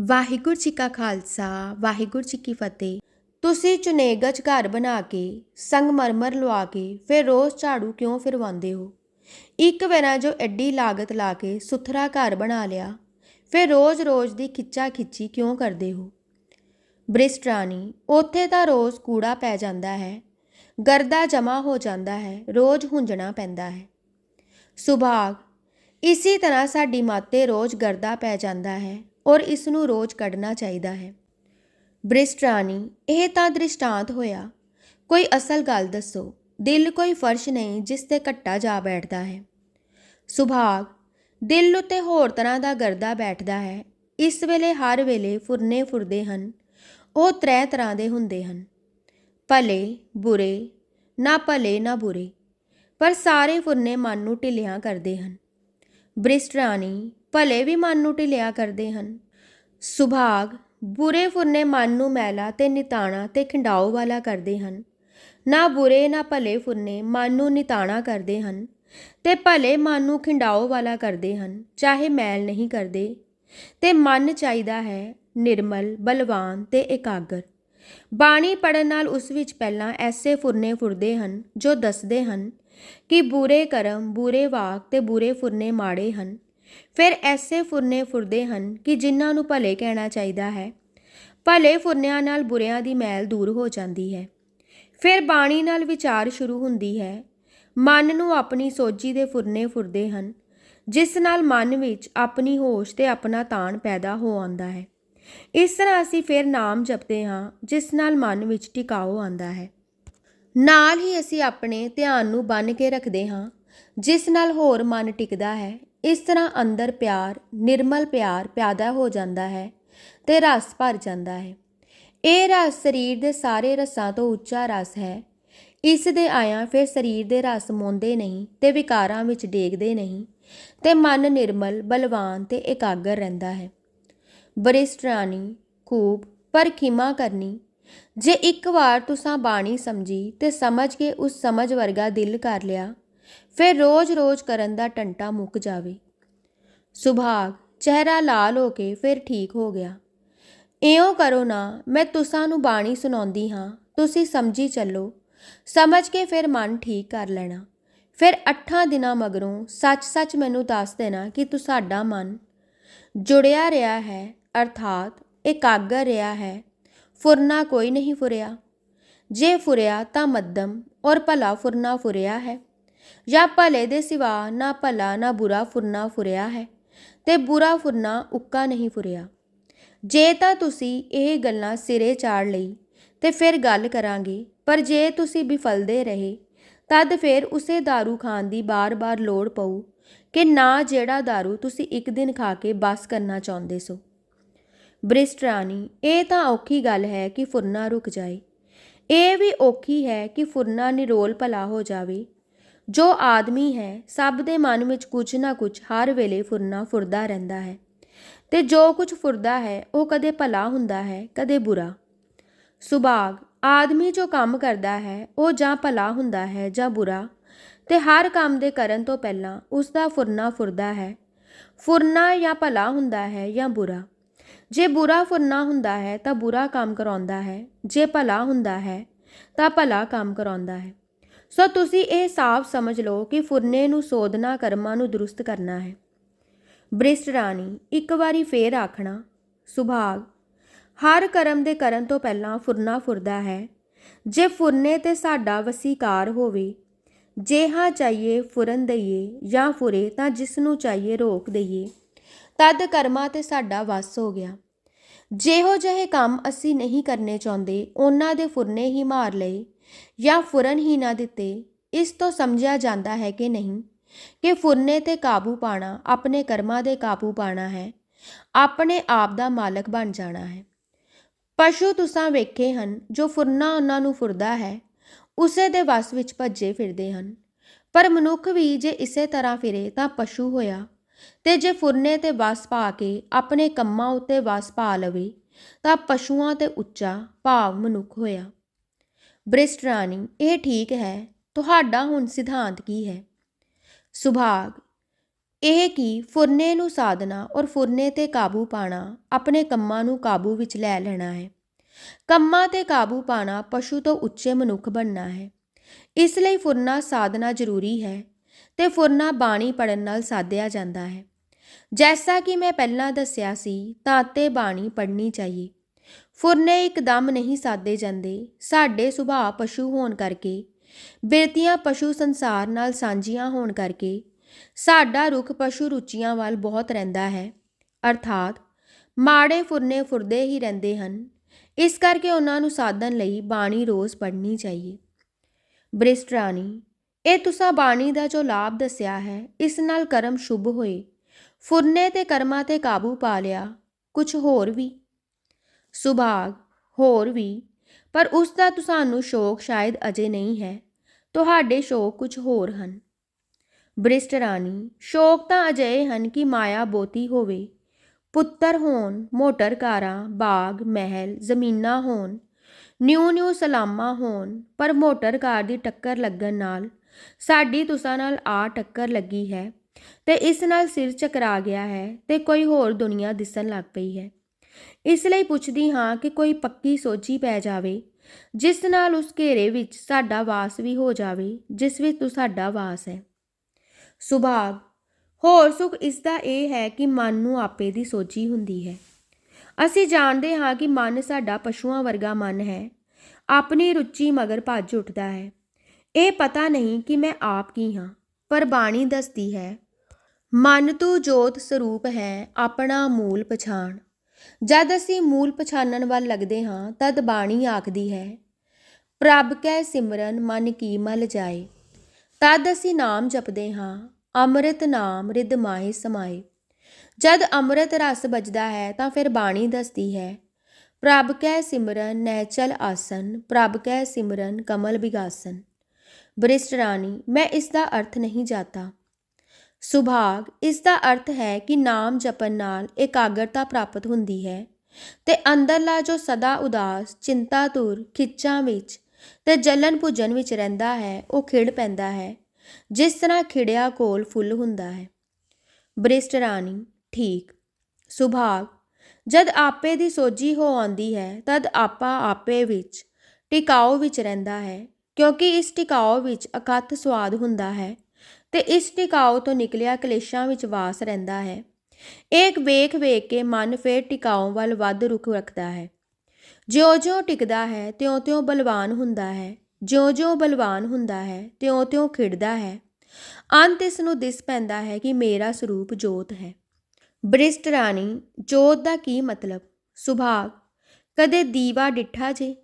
ਵਾਹਿਗੁਰੂ ਜੀ ਕਾ ਖਾਲਸਾ, ਵਾਹਿਗੁਰੂ ਜੀ ਕੀ ਫਤਿਹ। ਤੁਸੀਂ ਚੁਨੇਗਜ ਘਰ ਬਣਾ ਕੇ ਸੰਗਮਰਮਰ ਲਵਾ ਕੇ, ਫਿਰ ਰੋਜ਼ ਝਾੜੂ ਕਿਉਂ ਫਿਰਵਾਉਂਦੇ ਹੋ? ਇੱਕ ਵੇਰਾ ਜੋ ਐਡੀ ਲਾਗਤ ਲਾ ਕੇ ਸੁਥਰਾ ਘਰ ਬਣਾ ਲਿਆ, ਫਿਰ ਰੋਜ਼-ਰੋਜ਼ ਦੀ ਖਿੱਚਾ ਖਿੱਚੀ ਕਿਉਂ ਕਰਦੇ ਹੋ? ਬ੍ਰਿਸਟਰਾਨੀ ਉੱਥੇ ਤਾਂ ਰੋਜ਼ ਕੂੜਾ ਪੈ ਜਾਂਦਾ ਹੈ, ਗਰਦਾ ਜਮਾ ਹੋ ਜਾਂਦਾ ਹੈ, ਰੋਜ਼ ਹੁੰਜਣਾ ਪੈਂਦਾ ਹੈ। ਸੁਭਾਗ, ਇਸੇ ਤਰ੍ਹਾਂ ਸਾਡੀ ਮਾਤੇ ਰੋਜ਼ ਗਰਦਾ ਪੈ ਜਾਂਦਾ ਹੈ ਔਰ ਇਸ ਨੂੰ ਰੋਜ਼ ਕੱਢਣਾ ਚਾਹੀਦਾ ਹੈ। ਬ੍ਰਿਸਟਰਾਨੀ ਇਹ ਤਾਂ ਦ੍ਰਿਸ਼ਟਾਂਤ ਹੋਇਆ। ਕੋਈ ਅਸਲ ਗੱਲ ਦੱਸੋ, ਦਿਲ ਕੋਈ ਫਰਸ਼ ਨਹੀਂ ਜਿਸ ਤੇ ਘੱਟਾ ਜਾ ਬੈਠਦਾ ਹੈ। ਸੁਭਾਗ, ਦਿਲ ਉਤੇ ਹੋਰ ਤਰ੍ਹਾਂ ਦਾ ਗਰਦਾ ਬੈਠਦਾ ਹੈ। ਇਸ ਵੇਲੇ ਹਰ ਵੇਲੇ ਫੁਰਨੇ ਫੁਰਦੇ ਹਨ। ਉਹ ਤਰੇ ਤਰ੍ਹਾਂ ਦੇ ਹੁੰਦੇ ਹਨ। ਭਲੇ, ਬੁਰੇ, ਨਾ ਭਲੇ, ਨਾ ਬੁਰੇ। ਪਰ ਸਾਰੇ ਫੁਰਨੇ ਮਨ ਨੂੰ ਢਿੱਲਿਆਂ ਕਰਦੇ ਹਨ। ਬ੍ਰਿਸਟਰਾਨੀ ਭਲੇ ਵੀ ਮਨ ਨੂੰ ਢਿੱਲਿਆ ਕਰਦੇ ਹਨ। ਸੁਭਾਗ ਬੁਰੇ ਫੁਰਨੇ ਮਨ ਨੂੰ ਮੈਲਾ ਤੇ ਨਿਤਾਣਾ ਤੇ ਖਿੰਡਾਓ ਵਾਲਾ ਕਰਦੇ ਹਨ। ਨਾ ਬੁਰੇ, ਨਾ ਭਲੇ ਫੁਰਨੇ ਮਨ ਨੂੰ ਨਿਤਾਣਾ ਕਰਦੇ ਹਨ ਤੇ ਭਲੇ ਮਨ ਨੂੰ ਖਿੰਡਾਓ ਵਾਲਾ ਕਰਦੇ ਹਨ, ਚਾਹੇ ਮੈਲ ਨਹੀਂ ਕਰਦੇ। ਤੇ ਮਨ ਚਾਹੀਦਾ ਹੈ ਨਿਰਮਲ, ਬਲਵਾਨ ਤੇ ਇਕਾਗਰ। ਬਾਣੀ ਪੜਨ ਨਾਲ ਉਸ ਵਿੱਚ ਪਹਿਲਾਂ ਐਸੇ ਫੁਰਨੇ ਫੁਰਦੇ ਹਨ, ਜੋ ਦੱਸਦੇ ਹਨ ਕਿ ਬੁਰੇ ਕਰਮ, ਬੁਰੇ ਵਾਕ ਤੇ ਬੁਰੇ ਫੁਰਨੇ ਮਾੜੇ ਹਨ। ਫਿਰ ਐਸੇ ਫੁਰਨੇ ਫੁਰਦੇ ਹਨ ਕਿ ਜਿਨ੍ਹਾਂ ਨੂੰ ਭਲੇ ਕਹਿਣਾ ਚਾਹੀਦਾ ਹੈ। ਭਲੇ ਫੁਰਨਿਆਂ ਨਾਲ ਬੁਰਿਆਂ ਦੀ ਮੈਲ ਦੂਰ ਹੋ ਜਾਂਦੀ ਹੈ। ਫਿਰ ਬਾਣੀ ਨਾਲ ਵਿਚਾਰ ਸ਼ੁਰੂ ਹੁੰਦੀ ਹੈ। ਮਨ ਨੂੰ ਆਪਣੀ ਸੋਝੀ ਦੇ ਫੁਰਨੇ ਫੁਰਦੇ ਹਨ, ਜਿਸ ਨਾਲ ਮਨ ਵਿੱਚ ਆਪਣੀ ਹੋਸ਼ ਤੇ ਆਪਣਾ ਤਾਣ ਪੈਦਾ ਹੋ ਆਉਂਦਾ ਹੈ। ਇਸ ਤਰ੍ਹਾਂ ਅਸੀਂ ਫਿਰ ਨਾਮ ਜਪਦੇ ਹਾਂ, ਜਿਸ ਨਾਲ ਮਨ ਵਿੱਚ ਟਿਕਾਓ ਆਉਂਦਾ ਹੈ। ਨਾਲ ਹੀ ਅਸੀਂ ਆਪਣੇ ਧਿਆਨ ਨੂੰ ਬੰਨ ਕੇ ਰੱਖਦੇ ਹਾਂ ਜਿਸ ਨਾਲ ਹੋਰ ਮਨ ਟਿਕਦਾ ਹੈ, ਇਸ ਤਰ੍ਹਾਂ ਅੰਦਰ ਪਿਆਰ, ਨਿਰਮਲ ਪਿਆਰ ਪਿਆਦਾ ਹੋ ਜਾਂਦਾ ਹੈ ਤੇ ਰਸ ਭਰ ਜਾਂਦਾ ਹੈ। ਇਹ ਰਸ ਸਰੀਰ ਦੇ ਸਾਰੇ ਰਸਾਂ ਤੋਂ ਉੱਚਾ ਰਸ ਹੈ। ਇਸ ਦੇ ਆਇਆ ਫਿਰ ਸਰੀਰ ਦੇ ਰਸ ਮੋਂਦੇ ਨਹੀਂ ਤੇ ਵਿਕਾਰਾਂ ਵਿੱਚ ਡੇਗਦੇ ਨਹੀਂ ਤੇ ਮਨ ਨਿਰਮਲ, ਬਲਵਾਨ ਤੇ ਇਕਾਗਰ ਰਹਿੰਦਾ ਹੈ। ਬਰਿਸਟਰਾਨੀ ਖੂਬ ਪਰ ਖਿਮਾ ਕਰਨੀ, ਜੇ ਇੱਕ ਵਾਰ ਤੁਸਾਂ ਬਾਣੀ ਸਮਝੀ ਤੇ ਸਮਝ ਕੇ ਉਸ ਸਮਝ ਵਰਗਾ ਦਿਲ ਕਰ ਲਿਆ ਫਿਰ ਰੋਜ਼-ਰੋਜ਼ ਕਰਨ ਦਾ ਟੰਟਾ ਮੁੱਕ ਜਾਵੇ। ਸੁਭਾਗ ਚਿਹਰਾ ਲਾਲ ਹੋ ਕੇ ਫਿਰ ਠੀਕ ਹੋ ਗਿਆ। ਇਉਂ ਕਰੋ ਨਾ, ਮੈਂ ਤੁਸਾਂ ਨੂੰ ਬਾਣੀ ਸੁਣਾਉਂਦੀ ਹਾਂ, ਤੁਸੀਂ ਸਮਝੀ ਚੱਲੋ। ਸਮਝ ਕੇ ਫਿਰ ਮਨ ਠੀਕ ਕਰ ਲੈਣਾ। ਫਿਰ 8 ਦਿਨਾਂ ਮਗਰੋਂ ਸੱਚ-ਸੱਚ ਮੈਨੂੰ ਦੱਸ ਦੇਣਾ ਕਿ ਤੁਹਾਡਾ ਮਨ ਜੁੜਿਆ ਰਿਹਾ ਹੈ, ਅਰਥਾਤ ਇਕਾਗਰ ਰਿਹਾ ਹੈ। ਫੁਰਨਾ ਕੋਈ ਨਹੀਂ ਫੁਰਿਆ। ਜੇ ਫੁਰਿਆ ਤਾਂ ਮੱਧਮ, ਔਰ ਭਲਾ ਫੁਰਨਾ ਫੁਰਿਆ ਹੈ। ਜਾਂ ਭਲੇ ਦੇ ਸਿਵਾ ਨਾ ਭਲਾ ਨਾ ਬੁਰਾ ਫੁਰਨਾ ਫੁਰਿਆ ਹੈ ਤੇ ਬੁਰਾ ਫੁਰਨਾ ਉੱਕਾ ਨਹੀਂ ਫੁਰਿਆ ਜੇ ਤਾਂ ਤੁਸੀਂ ਇਹ ਗੱਲਾਂ ਸਿਰੇ ਚਾੜ ਲਈ ਤੇ ਫਿਰ ਗੱਲ ਕਰਾਂਗੇ ਪਰ ਜੇ ਤੁਸੀਂ ਬਿਫਲਦੇ ਰਹੇ ਤਦ ਫਿਰ ਉਸੇ दारू ਖਾਣ ਦੀ ਬਾਰ-ਬਾਰ ਲੋੜ ਪਊ ਕਿ ਨਾ ਜਿਹੜਾ दारू ਤੁਸੀਂ ਇੱਕ ਦਿਨ ਖਾ ਕੇ ਬਸ ਕਰਨਾ ਚਾਹੁੰਦੇ ਸੋ ਬ੍ਰਿਸਟਰਾਨੀ ਇਹ ਤਾਂ ਔਖੀ ਗੱਲ ਹੈ ਕਿ ਫੁਰਨਾ ਰੁਕ ਜਾਏ ਇਹ ਵੀ ਔਖੀ ਹੈ ਕਿ ਫੁਰਨਾ ਨਿਰੋਲ ਭਲਾ ਹੋ ਜਾਵੇ ਜੋ ਆਦਮੀ ਹੈ, ਸਭ ਦੇ ਮਨ ਵਿੱਚ ਕੁਝ ਨਾ ਕੁਝ ਹਰ ਵੇਲੇ ਫੁਰਨਾ ਫੁਰਦਾ ਰਹਿੰਦਾ ਹੈ। ਤੇ ਜੋ ਕੁਝ ਫੁਰਦਾ ਹੈ, ਉਹ ਕਦੇ ਭਲਾ ਹੁੰਦਾ ਹੈ, ਕਦੇ ਬੁਰਾ। ਸੁਭਾਗ, ਆਦਮੀ ਜੋ ਕੰਮ ਕਰਦਾ ਹੈ, ਉਹ ਜਾਂ ਭਲਾ ਹੁੰਦਾ ਹੈ ਜਾਂ ਬੁਰਾ। ਤੇ ਹਰ ਕੰਮ ਦੇ ਕਰਨ ਤੋਂ ਪਹਿਲਾਂ ਉਸ ਦਾ ਫੁਰਨਾ ਫੁਰਦਾ ਹੈ। ਫੁਰਨਾ ਜਾਂ ਭਲਾ ਹੁੰਦਾ ਹੈ ਜਾਂ ਬੁਰਾ। ਜੇ ਬੁਰਾ ਫੁਰਨਾ ਹੁੰਦਾ ਹੈ, ਤਾਂ ਬੁਰਾ ਕੰਮ ਕਰਾਉਂਦਾ ਹੈ। ਜੇ ਭਲਾ ਹੁੰਦਾ ਹੈ, ਤਾਂ ਭਲਾ ਕੰਮ ਕਰਾਉਂਦਾ ਹੈ। ਸੋ ਤੁਸੀਂ ਇਹ ਸਾਫ਼ ਸਮਝ ਲਓ ਕਿ ਫੁਰਨੇ ਨੂੰ ਸੋਧਨਾ ਕਰਮਾਂ ਨੂੰ ਦਰੁਸਤ ਕਰਨਾ ਹੈ। ਬ੍ਰਿਸਟ ਰਾਣੀ, ਇੱਕ ਵਾਰੀ ਫੇਰ ਆਖਣਾ, ਸੁਭਾਗ, ਹਰ ਕਰਮ ਦੇ ਕਰਨ ਤੋਂ ਪਹਿਲਾਂ ਫੁਰਨਾ ਫੁਰਦਾ ਹੈ। ਜੇ ਫੁਰਨੇ ਤੇ ਸਾਡਾ ਵਸੀਕਾਰ ਹੋਵੇ, ਜੇ ਹਾਂ ਚਾਹੀਏ ਫੁਰਨ ਦਈਏ ਜਾਂ ਫੁਰੇ ਤਾਂ ਜਿਸ ਨੂੰ ਚਾਹੀਏ ਰੋਕ ਦਈਏ, ਤਦ ਕਰਮਾਂ ਤੇ ਸਾਡਾ ਵਸ ਹੋ ਗਿਆ। ਜਿਹੋ ਜਿਹੇ ਕੰਮ ਅਸੀਂ ਨਹੀਂ ਕਰਨੇ ਚਾਹੁੰਦੇ, ਉਹਨਾਂ ਦੇ ਫੁਰਨੇ ਹੀ ਮਾਰ ਲਏ ਜਾਂ ਫੁਰਨ ਹੀ ਨਾ ਦਿੱਤੇ, ਇਸ ਤੋਂ ਸਮਝਿਆ ਜਾਂਦਾ ਹੈ ਕਿ ਨਹੀਂ, ਕਿ ਫੁਰਨੇ ਤੇ ਕਾਬੂ ਪਾਣਾ ਆਪਣੇ ਕਰਮਾਂ ਦੇ ਕਾਬੂ ਪਾਣਾ ਹੈ, ਆਪਣੇ ਆਪ ਦਾ ਮਾਲਕ ਬਣ ਜਾਣਾ ਹੈ। ਪਸ਼ੂ ਤੁਸਾਂ ਵੇਖੇ ਹਨ, ਜੋ ਫੁਰਨਾ ਉਹਨਾਂ ਨੂੰ ਫੁਰਦਾ ਹੈ, ਉਸੇ ਦੇ ਵਸ ਵਿੱਚ ਭੱਜੇ ਫਿਰਦੇ ਹਨ। ਪਰ ਮਨੁੱਖ ਵੀ ਜੇ ਇਸੇ ਤਰ੍ਹਾਂ ਫਿਰੇ ਤਾਂ ਪਸ਼ੂ ਹੋਇਆ ਤੇ ਜੇ ਫੁਰਨੇ ਤੇ ਵਸ ਪਾ ਕੇ ਆਪਣੇ ਕੰਮਾਂ ਉੱਤੇ ਵਸ ਪਾ ਲਵੇ, ਤਾਂ ਪਸ਼ੂਆਂ ਤੇ ਉੱਚਾ ਭਾਵ ਮਨੁੱਖ ਹੋਇਆ। ਬ੍ਰਿਸਟ ਰਾਣੀ, ਇਹ ਠੀਕ ਹੈ, ਤੁਹਾਡਾ ਹੁਣ ਸਿਧਾਂਤ ਕੀ ਹੈ? ਸੁਭਾਗ, ਇਹ ਕਿ ਫੁਰਨੇ ਨੂੰ ਸਾਧਨਾ ਔਰ ਫੁਰਨੇ ਤੇ ਕਾਬੂ ਪਾਣਾ ਆਪਣੇ ਕੰਮਾਂ ਨੂੰ ਕਾਬੂ ਵਿੱਚ ਲੈ ਲੈਣਾ ਹੈ? ਕੰਮਾਂ ਤੇ ਕਾਬੂ ਪਾਣਾ ਪਸ਼ੂ ਤੋਂ ਉੱਚੇ ਮਨੁੱਖ ਬਣਨਾ ਹੈ। ਇਸ ਲਈ ਫੁਰਨਾ ਸਾਧਨਾ ਜ਼ਰੂਰੀ ਹੈ ਤੇ ਫੁਰਨਾ ਬਾਣੀ ਪੜਨ ਨਾਲ ਸਾਧਿਆ ਜਾਂਦਾ ਹੈ। ਜੈਸਾ ਕਿ ਮੈਂ ਪਹਿਲਾਂ ਦੱਸਿਆ ਸੀ, ਤਾਂ ਤੇ ਬਾਣੀ ਪੜਨੀ ਚਾਹੀਏ। ਫੁਰਨੇ ਇੱਕਦਮ ਨਹੀਂ ਸਾਦੇ ਜਾਂਦੇ, ਸਾਡੇ ਸੁਭਾਅ ਪਸ਼ੂ ਹੋਣ ਕਰਕੇ, ਬਿਰਤੀਆਂ ਪਸ਼ੂ ਸੰਸਾਰ ਨਾਲ ਸਾਂਝੀਆਂ ਹੋਣ ਕਰਕੇ, ਸਾਡਾ ਰੁਖ ਪਸ਼ੂ ਰੁਚੀਆਂ ਵੱਲ ਬਹੁਤ ਰਹਿੰਦਾ ਹੈ। ਅਰਥਾਤ, ਮਾੜੇ ਫੁਰਨੇ ਫੁਰਦੇ ਹੀ ਰਹਿੰਦੇ ਹਨ, ਇਸ ਕਰਕੇ ਉਹਨਾਂ ਨੂੰ ਸਾਧਨ ਲਈ ਬਾਣੀ ਰੋਜ਼ ਪੜ੍ਹਨੀ ਚਾਹੀਏ। ਬ੍ਰਿਸ਼ਟਰਾਣੀ ਇਹ ਤੁਸਾਂ ਬਾਣੀ ਦਾ ਜੋ ਲਾਭ ਦੱਸਿਆ ਹੈ, ਇਸ ਨਾਲ ਕਰਮ ਸ਼ੁਭ ਹੋਏ। ਫੁਰਨੇ ਤੇ ਕਰਮਾਂ ਤੇ ਕਾਬੂ ਪਾ ਲਿਆ ਕੁਝ ਹੋਰ ਵੀ। ਸੁਭਾਗ, ਹੋਰ ਵੀ, ਪਰ ਉਸ ਦਾ ਤੁਹਾਨੂੰ ਸ਼ੌਕ ਸ਼ਾਇਦ ਅਜੇ ਨਹੀਂ ਹੈ, ਤੁਹਾਡੇ ਸ਼ੌਕ ਕੁਝ ਹੋਰ ਹਨ। ਬ੍ਰਿਸ਼ਟ ਰਾਣੀ, ਸ਼ੌਕ ਤਾਂ ਅਜਿਹੇ ਹਨ ਕਿ ਮਾਇਆ ਬੋਤੀ ਹੋਵੇ। ਪੁੱਤਰ ਹੋਣ, ਮੋਟਰ ਕਾਰਾਂ, ਬਾਗ, ਮਹਿਲ, ਜ਼ਮੀਨਾਂ ਹੋਣ ਨਿਊ ਨਿਊ ਸਲਾਮਾਂ ਹੋਣ, ਪਰ ਮੋਟਰ ਕਾਰ ਦੀ ਟੱਕਰ ਲੱਗਣ ਨਾਲ ਸਾਡੀ ਤੁਸਾਂ ਨਾਲ ਆ ਟੱਕਰ ਲੱਗੀ ਹੈ ਤੇ ਇਸ ਨਾਲ ਸਿਰ ਚਕਰਾ ਗਿਆ ਹੈ ਤੇ ਕੋਈ ਹੋਰ ਦੁਨੀਆ ਦਿਸਣ ਲੱਗ ਪਈ ਹੈ। ਇਸ ਲਈ ਪੁੱਛਦੀ ਹਾਂ ਕਿ ਕੋਈ ਪੱਕੀ ਸੋਝੀ ਪੈ ਜਾਵੇ, ਜਿਸ ਨਾਲ ਉਸ ਘੇਰੇ ਵਿੱਚ ਸਾਡਾ ਵਾਸ ਵੀ ਹੋ ਜਾਵੇ, ਜਿਸ ਵਿੱਚ ਤੂੰ ਸਾਡਾ ਵਾਸ ਹੈ। ਸੁਭਾਗ, ਹੋਰ ਸੁਖ ਇਸ ਦਾ ਇਹ ਹੈ ਕਿ ਮਨ ਨੂੰ ਆਪੇ ਦੀ ਸੋਝੀ ਹੁੰਦੀ ਹੈ। ਅਸੀਂ ਜਾਣਦੇ ਹਾਂ ਕਿ ਮਨ ਸਾਡਾ ਪਸ਼ੂਆਂ ਵਰਗਾ ਮਨ ਹੈ, ਆਪਣੀ ਰੁਚੀ ਮਗਰ ਭੱਜ ਉੱਠਦਾ ਹੈ। ਇਹ ਪਤਾ ਨਹੀਂ ਕਿ ਮੈਂ ਆਪ ਕੀ ਹਾਂ, ਪਰ ਬਾਣੀ ਦੱਸਦੀ ਹੈ, ਮਨ ਤੂੰ ਜੋਤ ਸਰੂਪ ਹੈ ਆਪਣਾ ਮੂਲ ਪਛਾਣ। ਜਦ ਅਸੀਂ ਮੂਲ ਪਛਾਣਨ ਵੱਲ ਲੱਗਦੇ ਹਾਂ, ਤਦ ਬਾਣੀ ਆਖਦੀ ਹੈ, ਪ੍ਰਭ ਕੈ ਸਿਮਰਨ ਮਨ ਕੀ ਮਲ ਜਾਏ। ਤਦ ਅਸੀਂ ਨਾਮ ਜਪਦੇ ਹਾਂ, ਅੰਮ੍ਰਿਤ ਨਾਮ ਰਿਦ ਮਾਹੇ ਸਮਾਏ। ਜਦ ਅੰਮ੍ਰਿਤ ਰਸ ਵੱਜਦਾ ਹੈ, ਤਾਂ ਫਿਰ ਬਾਣੀ ਦੱਸਦੀ ਹੈ, ਪ੍ਰਭ ਕੈ ਸਿਮਰਨ ਨੈਚਲ ਆਸਨ, ਪ੍ਰਭ ਕੈ ਸਿਮਰਨ ਕਮਲ ਬਿਗਾਸਨ। ਬ੍ਰਿਸ਼ਟ ਰਾਣੀ, ਮੈਂ ਇਸ ਦਾ ਅਰਥ ਨਹੀਂ ਜਾਤਾ। ਸੁਭਾਗ ਇਸ ਦਾ ਅਰਥ ਹੈ ਕਿ ਨਾਮ ਜਪਣ ਨਾਲ ਇਕਾਗਰਤਾ ਪ੍ਰਾਪਤ ਹੁੰਦੀ ਹੈ। ਤੇ ਅੰਦਰਲਾ ਜੋ ਸਦਾ ਉਦਾਸ, ਚਿੰਤਾ ਤੁਰ, ਖਿੱਚਾਂ ਵਿੱਚ ਤੇ ਜਲਨ ਭੁਜਨ ਵਿੱਚ ਰਹਿੰਦਾ ਹੈ, ਉਹ ਖਿੜ ਪੈਂਦਾ ਹੈ, ਜਿਸ ਤਰ੍ਹਾਂ ਖਿੜਿਆ ਕੋਲ ਫੁੱਲ ਹੁੰਦਾ ਹੈ। ਬ੍ਰਿਸ਼ਟ ਰਾਣੀ, ਠੀਕ। ਸੁਭਾਗ, ਜਦ ਆਪੇ ਦੀ ਸੋਝੀ ਹੋ ਆਉਂਦੀ ਹੈ, ਤਦ ਆਪਾ ਆਪੇ ਵਿੱਚ ਟਿਕਾਓ ਵਿੱਚ ਰਹਿੰਦਾ ਹੈ। ਕਿਉਂਕਿ ਇਸ ਟਿਕਾਓ ਵਿੱਚ ਅਕਥ ਸਵਾਦ ਹੁੰਦਾ ਹੈ ਤੇ ਇਸ ਟਿਕਾਓ ਤੋਂ ਨਿਕਲਿਆ ਕਲੇਸ਼ਾਂ ਵਿੱਚ ਵਾਸ ਰਹਿੰਦਾ ਹੈ। ਇੱਕ ਵੇਖ ਵੇਖ ਕੇ ਮਨ ਫੇਰ ਟਿਕਾਓ ਵੱਲ ਵੱਧ ਰੁਖ ਰੱਖਦਾ ਹੈ। ਜਿਉਂ-ਜਿਉਂ ਟਿਕਦਾ ਹੈ, ਤਿਉਂ-ਤਿਉਂ ਬਲਵਾਨ ਹੁੰਦਾ ਹੈ। ਜਿਉਂ-ਜਿਉਂ ਬਲਵਾਨ ਹੁੰਦਾ ਹੈ, ਤਿਉਂ-ਤਿਉਂ ਖਿੜਦਾ ਹੈ। ਅੰਤ ਇਸ ਨੂੰ ਦਿਸ ਪੈਂਦਾ ਹੈ ਕਿ ਮੇਰਾ ਸਰੂਪ ਜੋਤ ਹੈ। ਬ੍ਰਿਸ਼ਟ ਰਾਣੀ, ਜੋਤ ਦਾ ਕੀ ਮਤਲਬ? ਸੁਭਾਗ, ਕਦੇ ਦੀਵਾ ਡਿੱਠਾ ਜੇ?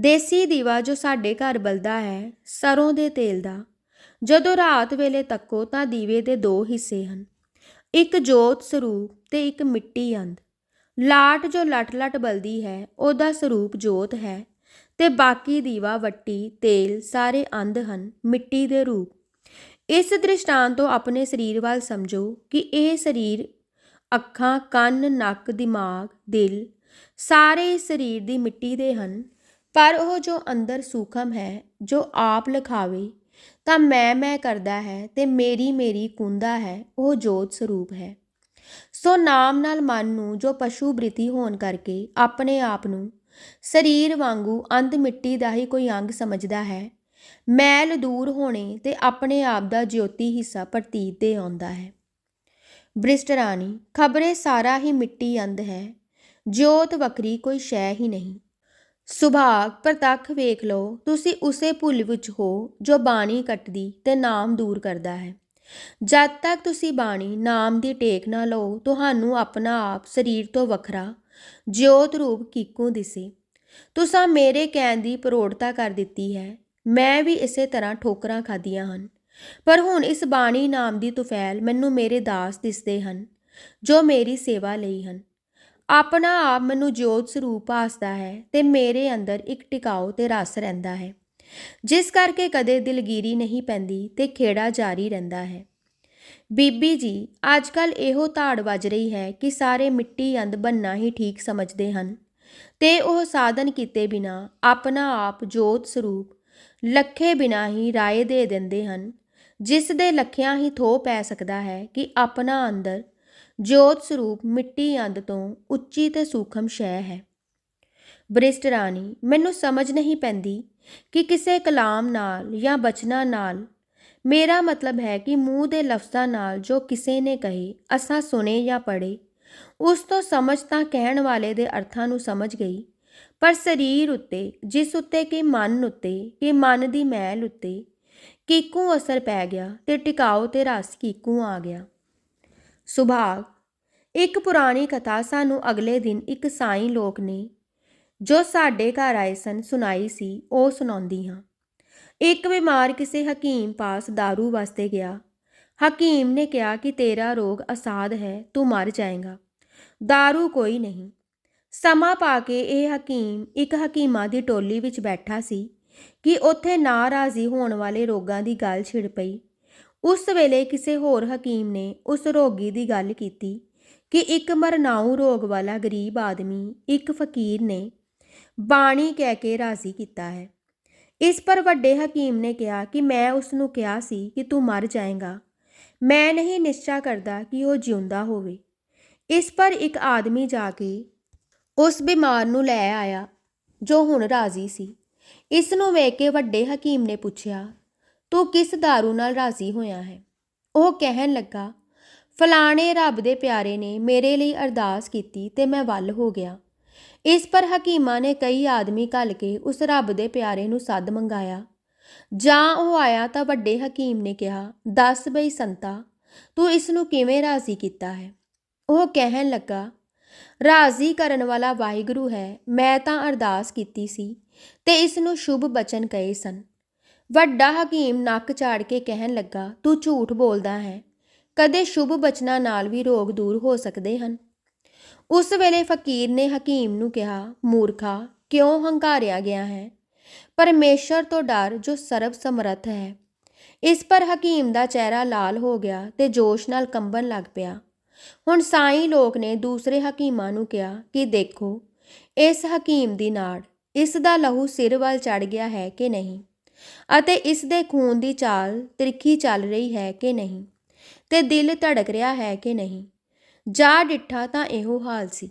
ਦੇਸੀ ਦੀਵਾ ਜੋ ਸਾਡੇ ਘਰ ਬਲਦਾ ਹੈ, ਸਰੋਂ ਦੇ ਤੇਲ ਦਾ। ਜਦੋਂ ਰਾਤ ਵੇਲੇ ਤੱਕੋ ਤਾਂ ਦੀਵੇ ਦੇ ਦੋ ਹਿੱਸੇ ਹਨ। ਇੱਕ ਜੋਤ ਸਰੂਪ ਤੇ ਇੱਕ ਮਿੱਟੀ ਅੰਦ ਲਾਟ ਜੋ ਲਟ-ਲਟ ਬਲਦੀ ਹੈ, ਉਹਦਾ ਸਰੂਪ ਜੋਤ ਹੈ। ਤੇ ਬਾਕੀ ਦੀਵਾ ਵੱਟੀ, ਤੇਲ ਸਾਰੇ ਅੰਧ ਹਨ, ਮਿੱਟੀ ਦੇ ਰੂਪ। ਇਸ ਦ੍ਰਿਸ਼ਟਾਂਤ ਤੋਂ ਆਪਣੇ ਸਰੀਰ ਵੱਲ ਸਮਝੋ ਕਿ ਇਹ ਸਰੀਰ ਅੱਖਾਂ, ਕੰਨ, ਨੱਕ, ਦਿਮਾਗ, ਦਿਲ ਸਾਰੇ ਇਸ ਸਰੀਰ ਦੀ ਮਿੱਟੀ ਦੇ ਹਨ। ਪਰ ਉਹ ਜੋ ਅੰਦਰ ਸੂਖਮ ਹੈ, ਜੋ ਆਪ ਲਖਾਵੇ, ਤਾਂ ਮੈਂ ਮੈਂ ਕਰਦਾ ਹੈ ਤੇ ਮੇਰੀ ਮੇਰੀ ਕੁੰਦਾ ਹੈ, ਉਹ ਜੋਤ ਸਰੂਪ ਹੈ। ਸੋ ਨਾਮ ਨਾਲ ਮਨ ਨੂੰ ਜੋ ਪਸ਼ੂ ਬ੍ਰਿਤੀ ਹੋਣ ਕਰਕੇ ਆਪਣੇ ਆਪ ਨੂੰ ਸਰੀਰ ਵਾਂਗੂ ਅੰਧ ਮਿੱਟੀ ਦਾ ਹੀ ਕੋਈ ਅੰਗ ਸਮਝਦਾ ਹੈ, ਮੈਲ ਦੂਰ ਹੋਣੇ ਤੇ ਆਪਣੇ ਆਪ ਦਾ ਜੋਤੀ ਹਿੱਸਾ ਪ੍ਰਤੀਤ ਦੇ ਆਉਂਦਾ ਹੈ। ਬ੍ਰਿਸ਼ਟ ਰਾਣੀ, ਖਬਰੇ ਸਾਰਾ ਹੀ ਮਿੱਟੀ ਅੰਧ ਹੈ ਜੋਤ ਵਕਰੀ ਕੋਈ ਸ਼ੈ ਹੀ ਨਹੀਂ। ਸੁਭਾਗ ਪ੍ਰਤੱਖ ਵੇਖ ਲਓ, ਤੁਸੀਂ ਉਸੇ ਭੁੱਲ ਵਿੱਚ ਹੋ ਜੋ ਬਾਣੀ ਕੱਟਦੀ ਤੇ ਨਾਮ ਦੂਰ ਕਰਦਾ ਹੈ। ਜਦ ਤੱਕ ਤੁਸੀਂ ਬਾਣੀ ਨਾਮ ਦੀ ਟੇਕ ਨਾ ਲਓ, ਤੁਹਾਨੂੰ ਆਪਣਾ ਆਪ ਸਰੀਰ ਤੋਂ ਵੱਖਰਾ ਜੋਤ ਰੂਪ ਕੀਕੂ ਦਿਸੇ। ਤੁਸਾਂ ਮੇਰੇ ਕਹਿਣ ਦੀ ਪ੍ਰੋੜਤਾ ਕਰ ਦਿੱਤੀ ਹੈ। ਮੈਂ ਵੀ ਇਸੇ ਤਰ੍ਹਾਂ ਠੋਕਰਾਂ ਖਾਧੀਆਂ ਹਨ। ਪਰ ਹੁਣ ਇਸ ਬਾਣੀ ਨਾਮ ਦੀ ਤੁਫੈਲ ਮੈਨੂੰ ਮੇਰੇ ਦਾਸ ਦਿਸਦੇ ਹਨ, ਜੋ ਮੇਰੀ ਸੇਵਾ ਲਈ ਹਨ। ਆਪਣਾ ਆਪ ਮੈਨੂੰ ਜੋਤ ਸਰੂਪ ਭਾਸਦਾ ਹੈ ਤੇ ਮੇਰੇ ਅੰਦਰ ਇੱਕ ਟਿਕਾਓ ਤੇ ਰਸ ਰਹਿੰਦਾ ਹੈ। ਜਿਸ ਕਰਕੇ ਕਦੇ ਦਿਲਗੀਰੀ ਨਹੀਂ ਪੈਂਦੀ ਤੇ ਖੇੜਾ ਜਾਰੀ ਰਹਿੰਦਾ ਹੈ। ਬੀਬੀ ਜੀ ਅੱਜ ਅੱਜਕੱਲ ਇਹੋ ਧਾੜ ਵੱਜ ਰਹੀ ਹੈ ਕਿ ਸਾਰੇ ਮਿੱਟੀ ਅੰਦ ਬੰਨਾ ਹੀ ਠੀਕ ਸਮਝਦੇ ਹਨ ਤੇ ਉਹ ਸਾਧਨ ਕੀਤੇ ਬਿਨਾ ਆਪਣਾ ਆਪ ਜੋਤ ਸਰੂਪ ਲੱਖੇ ਬਿਨਾ ਹੀ ਰਾਏ ਦੇ ਦਿੰਦੇ ਹਨ। ਜਿਸ ਦੇ ਲੱਖਿਆਂ ਹੀ ਥੋ ਪੈ ਸਕਦਾ ਹੈ ਕਿ ਆਪਣਾ ਅੰਦਰ ਜੋਤ ਸਰੂਪ ਮਿੱਟੀ ਅੰਦ ਤੋਂ ਉੱਚੀ ਤੇ ਸੂਖਮ ਸ਼ੈ ਹੈ। ਬ੍ਰਿਸ਼ਟ ਰਾਣੀ, ਮੈਨੂੰ ਸਮਝ ਨਹੀਂ ਪੈਂਦੀ ਕਿ ਕਿਸੇ ਕਲਾਮ ਨਾਲ ਜਾਂ ਬਚਨਾਂ ਨਾਲ। ਮੇਰਾ ਮਤਲਬ ਹੈ ਕਿ ਮੂੰਹ ਦੇ ਲਫ਼ਜ਼ਾਂ ਨਾਲ ਜੋ ਕਿਸੇ ਨੇ ਕਹੇ, ਅਸਾਂ ਸੁਣੇ ਜਾਂ ਪੜ੍ਹੇ, ਉਸ ਤੋਂ ਸਮਝ ਤਾਂ ਕਹਿਣ ਵਾਲੇ ਦੇ ਅਰਥਾਂ ਨੂੰ ਸਮਝ ਗਈ, ਪਰ ਸਰੀਰ ਉੱਤੇ, ਜਿਸ ਉੱਤੇ ਕਿ ਮਨ ਉੱਤੇ, ਕਿ ਮਨ ਦੀ ਮੈਲ ਉੱਤੇ, ਕੀਕੂ ਅਸਰ ਪੈ ਗਿਆ ਤੇ ਟਿਕਾਓ ਤੇ ਰਸ ਕੀਕੂ ਆ ਗਿਆ। ਸੁਭਾਗ ਇੱਕ ਪੁਰਾਣੀ ਕਥਾ ਸਾਨੂੰ ਅਗਲੇ ਦਿਨ ਇੱਕ ਸਾਈਂ ਲੋਕ ਨੇ ਜੋ ਸਾਡੇ ਘਰ ਆਏ ਸਨ ਸੁਣਾਈ ਸੀ ਉਹ ਸੁਣਾਉਂਦੀ ਹਾਂ ਇੱਕ ਬਿਮਾਰ ਕਿਸੇ ਹਕੀਮ ਪਾਸ दारू ਵਾਸਤੇ ਗਿਆ ਹਕੀਮ ਨੇ ਕਿਹਾ ਕਿ ਤੇਰਾ ਰੋਗ ਅਸਾਧ ਹੈ ਤੂੰ ਮਰ ਜਾਏਗਾ दारू ਕੋਈ ਨਹੀਂ ਸਮਾਂ ਪਾ ਕੇ ਇਹ ਹਕੀਮ ਇੱਕ ਹਕੀਮਾਂ ਦੀ ਟੋਲੀ ਵਿੱਚ ਬੈਠਾ ਸੀ ਕਿ ਉੱਥੇ ਨਾਰਾਜ਼ੀ ਹੋਣ ਵਾਲੇ ਰੋਗਾਂ ਦੀ ਗੱਲ ਛਿੜ ਪਈ ਉਸ ਵੇਲੇ ਕਿਸੇ ਹੋਰ ਹਕੀਮ ਨੇ ਉਸ ਰੋਗੀ ਦੀ ਗੱਲ ਕੀਤੀ ਕਿ ਇੱਕ ਮਰਨਾਊ ਰੋਗ ਵਾਲਾ ਗਰੀਬ ਆਦਮੀ, ਇੱਕ ਫਕੀਰ ਨੇ ਬਾਣੀ ਕਹਿ ਕੇ ਰਾਜ਼ੀ ਕੀਤਾ ਹੈ। ਇਸ ਪਰ ਵੱਡੇ ਹਕੀਮ ਨੇ ਕਿਹਾ ਕਿ ਮੈਂ ਉਸ ਨੂੰ ਕਿਹਾ ਸੀ ਕਿ ਤੂੰ ਮਰ ਜਾਏਗਾ। ਮੈਂ ਨਹੀਂ ਨਿਸ਼ਚਾ ਕਰਦਾ ਕਿ ਉਹ ਜਿਉਂਦਾ ਹੋਵੇ। ਇਸ ਪਰ ਇੱਕ ਆਦਮੀ ਜਾ ਕੇ ਉਸ ਬਿਮਾਰ ਨੂੰ ਲੈ ਆਇਆ, ਜੋ ਹੁਣ ਰਾਜ਼ੀ ਸੀ। ਇਸ ਨੂੰ ਵੇਖ ਕੇ ਵੱਡੇ ਹਕੀਮ ਨੇ ਪੁੱਛਿਆ ਤੂੰ ਕਿਸ ਦਾਰੂ ਨਾਲ ਰਾਜ਼ੀ ਹੋਇਆ ਹੈ? ਉਹ ਕਹਿਣ ਲੱਗਾ, ਫਲਾਣੇ ਰੱਬ ਦੇ ਪਿਆਰੇ ਨੇ ਮੇਰੇ ਲਈ ਅਰਦਾਸ ਕੀਤੀ ਤੇ ਮੈਂ ਵੱਲ ਹੋ ਗਿਆ। ਇਸ ਪਰ ਹਕੀਮਾਂ ਨੇ ਕਈ ਆਦਮੀ ਕੱਲ ਕੇ ਉਸ ਰੱਬ ਦੇ ਪਿਆਰੇ ਨੂੰ ਸੱਦ ਮੰਗਾਇਆ। ਜਾਂ ਉਹ ਆਇਆ ਤਾਂ ਵੱਡੇ ਹਕੀਮ ਨੇ ਕਿਹਾ, ਦੱਸ ਬਈ ਸੰਤਾ, ਤੂੰ ਇਸ ਨੂੰ ਕਿਵੇਂ ਰਾਜ਼ੀ ਕੀਤਾ ਹੈ? ਉਹ ਕਹਿਣ ਲੱਗਾ, ਰਾਜ਼ੀ ਕਰਨ ਵਾਲਾ ਵਾਹਿਗੁਰੂ ਹੈ, ਮੈਂ ਤਾਂ ਅਰਦਾਸ ਕੀਤੀ ਸੀ ਤੇ ਇਸ ਨੂੰ ਸ਼ੁਭ ਬਚਨ ਕਹੇ ਸਨ। ਵੱਡਾ ਹਕੀਮ ਨੱਕ ਝਾੜ ਕੇ ਕਹਿਣ ਲੱਗਾ, ਤੂੰ ਝੂਠ ਬੋਲਦਾ ਹੈ। ਕਦੇ ਸ਼ੁਭ ਬਚਨਾਂ ਨਾਲ ਵੀ ਰੋਗ ਦੂਰ ਹੋ ਸਕਦੇ ਹਨ। ਉਸ ਵੇਲੇ ਫਕੀਰ ਨੇ ਹਕੀਮ ਨੂੰ ਕਿਹਾ, ਮੂਰਖਾ, ਕਿਉਂ ਹੰਕਾਰਿਆ ਗਿਆ ਹੈ? ਪਰਮੇਸ਼ਰ ਤੋਂ ਡਰ ਜੋ ਸਰਬ ਸਮਰੱਥ ਹੈ। ਇਸ ਪਰ ਹਕੀਮ ਦਾ ਚਿਹਰਾ ਲਾਲ ਹੋ ਗਿਆ ਤੇ ਜੋਸ਼ ਨਾਲ ਕੰਬਣ ਲੱਗ ਪਿਆ। ਹੁਣ ਸਾਈਂ ਲੋਕ ਨੇ ਦੂਸਰੇ ਹਕੀਮਾਂ ਨੂੰ ਕਿਹਾ ਕਿ ਦੇਖੋ, ਇਸ ਹਕੀਮ ਦੀ ਨਾੜ, ਇਸ ਦਾ ਲਹੂ ਸਿਰ ਵੱਲ ਚੜ ਗਿਆ ਹੈ ਕਿ ਨਹੀਂ? ਅਤੇ ਇਸ ਦੇ ਖੂਨ ਦੀ ਚਾਲ ਤਿਰਖੀ ਚੱਲ ਰਹੀ ਹੈ ਕਿ ਨਹੀਂ, ਤੇ ਦਿਲ ਧੜਕ ਰਿਹਾ ਹੈ ਕਿ ਨਹੀਂ। ਜਾ ਡਿੱਠਾ ਤਾਂ ਇਹੋ ਹਾਲ ਸੀ।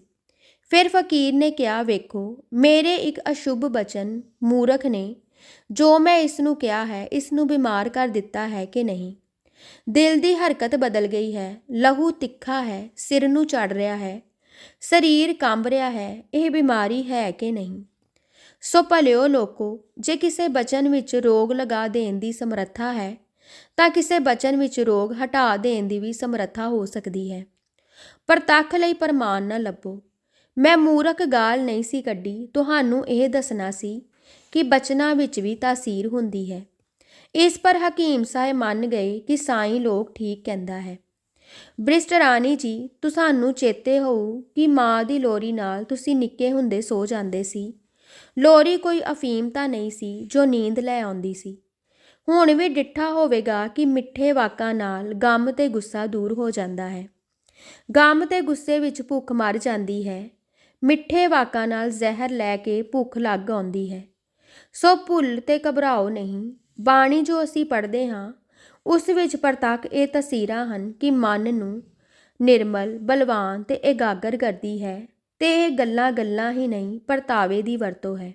ਫਿਰ ਫਕੀਰ ਨੇ ਕਿਹਾ, ਵੇਖੋ, ਮੇਰੇ ਇੱਕ ਅਸ਼ੁਭ ਬਚਨ ਮੂਰਖ ਨੇ, ਜੋ ਮੈਂ ਇਸ ਨੂੰ ਕਿਹਾ ਹੈ, ਇਸ ਨੂੰ ਬਿਮਾਰ ਕਰ ਦਿੱਤਾ ਹੈ ਕਿ ਨਹੀਂ। ਦਿਲ ਦੀ ਹਰਕਤ ਬਦਲ ਗਈ ਹੈ, ਲਹੂ ਤਿੱਖਾ ਹੈ, ਸਿਰ ਨੂੰ ਚੜ ਰਿਹਾ ਹੈ, ਸਰੀਰ ਕੰਬ ਰਿਹਾ ਹੈ, ਇਹ ਬਿਮਾਰੀ ਹੈ ਕਿ ਨਹੀਂ। ਸੋ ਭਲਿਓ ਲੋਕੋ, ਜੇ ਕਿਸੇ ਬਚਨ ਵਿੱਚ ਰੋਗ ਲਗਾ ਦੇਣ ਦੀ ਸਮਰੱਥਾ ਹੈ, ਤਾਂ ਕਿਸੇ ਬਚਨ ਵਿੱਚ ਰੋਗ ਹਟਾ ਦੇਣ ਦੀ ਵੀ ਸਮਰੱਥਾ ਹੋ ਸਕਦੀ ਹੈ। ਪਰ ਤੱਕ ਲਈ ਪ੍ਰਮਾਣ ਨਾ ਲੱਭੋ। ਮੈਂ ਮੂਰਖ ਗਾਲ ਨਹੀਂ ਸੀ ਕੱਢੀ, ਤੁਹਾਨੂੰ ਇਹ ਦੱਸਣਾ ਸੀ ਕਿ ਬਚਨਾਂ ਵਿੱਚ ਵੀ ਤਾਸੀਰ ਹੁੰਦੀ ਹੈ। ਇਸ ਪਰ ਹਕੀਮ ਸਾਹਿਬ ਮੰਨ ਗਏ ਕਿ ਸਾਈਂ ਲੋਕ ਠੀਕ ਕਹਿੰਦਾ ਹੈ। ਬ੍ਰਿਸ਼ਟ ਰਾਣੀ ਜੀ, ਤੁਹਾਨੂੰ ਚੇਤੇ ਹੋਊ ਕਿ ਮਾਂ ਦੀ ਲੋਰੀ ਨਾਲ ਤੁਸੀਂ ਨਿੱਕੇ ਹੁੰਦੇ ਸੋ ਜਾਂਦੇ ਸੀ। ਲੋਰੀ ਕੋਈ ਅਫੀਮ ਤਾਂ ਨਹੀਂ ਸੀ ਜੋ ਨੀਂਦ ਲੈ ਆਉਂਦੀ ਸੀ। ਹੁਣ ਵੀ ਡਿੱਠਾ ਹੋਵੇਗਾ ਕਿ ਮਿੱਠੇ ਵਾਕਾਂ ਨਾਲ ਗਮ ਤੇ ਗੁੱਸਾ ਦੂਰ ਹੋ ਜਾਂਦਾ ਹੈ। ਗਮ ਤੇ ਗੁੱਸੇ ਵਿੱਚ ਭੁੱਖ ਮਰ ਜਾਂਦੀ ਹੈ। ਮਿੱਠੇ ਵਾਕਾਂ ਨਾਲ ਜ਼ਹਿਰ ਲੈ ਕੇ ਭੁੱਖ ਲੱਗ ਆਉਂਦੀ ਹੈ। ਸੋ ਭੁੱਲ ਤੇ ਘਬਰਾਓ ਨਹੀਂ, ਬਾਣੀ ਜੋ ਅਸੀਂ ਪੜ੍ਹਦੇ ਹਾਂ, ਉਸ ਵਿੱਚ ਪ੍ਰਤੱਖ ਇਹ ਤਸਵੀਰਾਂ ਹਨ ਕਿ ਮਨ ਨੂੰ ਨਿਰਮਲ, ਬਲਵਾਨ ਤੇ ਇਕਾਗਰ ਕਰਦੀ ਹੈ। ਤੇ ਇਹ ਗੱਲਾਂ ਗੱਲਾਂ ਹੀ ਨਹੀਂ, ਪਰਤਾਵੇ ਦੀ ਵਰਤੋਂ ਹੈ।